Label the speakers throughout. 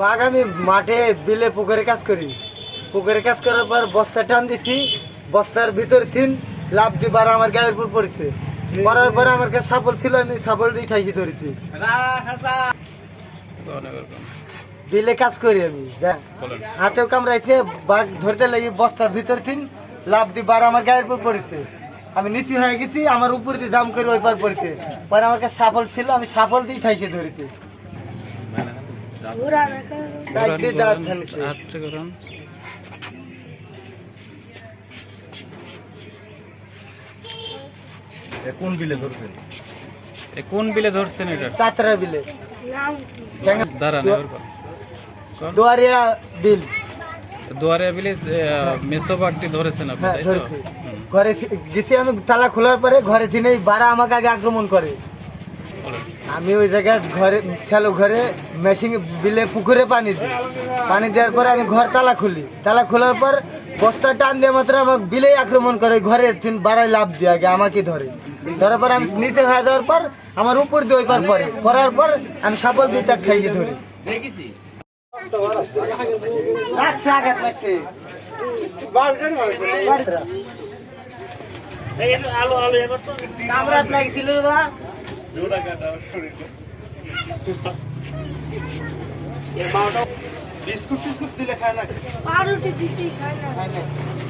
Speaker 1: বাঘ আমি মাঠে বিলে পুকুরে কাজ করি। পুকুরে কাজ করার পর বস্তা টান দিছি, বস্তার ভিতর তিন লাভ দিবার আমার গায়ের উপর পড়েছে। পড়ার পরে আমার কাছে সাপল ছিল, আমি সাপল দিয়ে ঠাইছি ধরেছি। বিলে কাজ করি আমি হাতেও কামড়াইছে, বাঘ ধরতে লাগি বস্তার ভিতর তিন লাভ দিবার আমার গায়ের উপর পড়েছে। আমি নিচু হয়ে গেছি আমার উপর দিয়ে জাম করে ওই পার পড়েছে। পরে আমার কাছে সাপল ছিল আমি সাফল দিয়ে ঠাইছে ধরেছি।
Speaker 2: কোন? বিলে ধরছেন
Speaker 3: কোন বিলে ধরছেন এটা?
Speaker 1: সাতরা বিলে।
Speaker 3: দাঁড়ান।
Speaker 1: দুয়ারিয়া বিল।
Speaker 3: দুয়ারে বিলে মেসো ধরেছেন আপনি
Speaker 1: হ্যাঁ
Speaker 3: তাই তো?
Speaker 1: ধরেছি। ঘরে সি- গেছি আমি তালা খোলার পরে ঘরে দিনেই বারা আমাকে আগে আক্রমণ করে।
Speaker 3: বলেন।
Speaker 1: আমি ওই জায়গায় ঘরে শ্যালো ঘরে মেশিন বিলে পুকুরে পানি দিই। পানি দেওয়ার পরে আমি ঘর তালা খুলি। তালা খোলার পর বস্তা টান দিয়ে মাত্র আমাকে বিলেই আক্রমণ করে। ঘরে তিন বারায় লাভ দিয়ে আগে আমাকে ধরে। ধরার পর আমি নিচে হয়ে যাওয়ার পর আমার উপর দিয়ে ওই পার। পরে পড়ার পর আমি সাপল দিয়ে তাক খাইয়ে ধরি। লাগছে আঘাত লাগছে কামড়াত লাগছিল বা
Speaker 2: বিস্কুট টিস্কুট দিলে খায় না
Speaker 4: পাউরুটি দিছি খাই না
Speaker 1: নাই।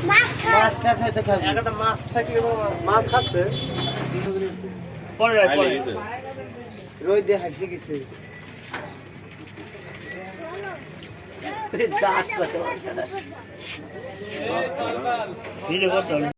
Speaker 4: মাছ খাই
Speaker 1: মাছ খাস হয়তো খাবি
Speaker 2: একটা মাছ থাকলে মাছ মাছ খাচ্ছে
Speaker 1: রোদ দিয়ে হাসি গেছে দাঁত কত বড়।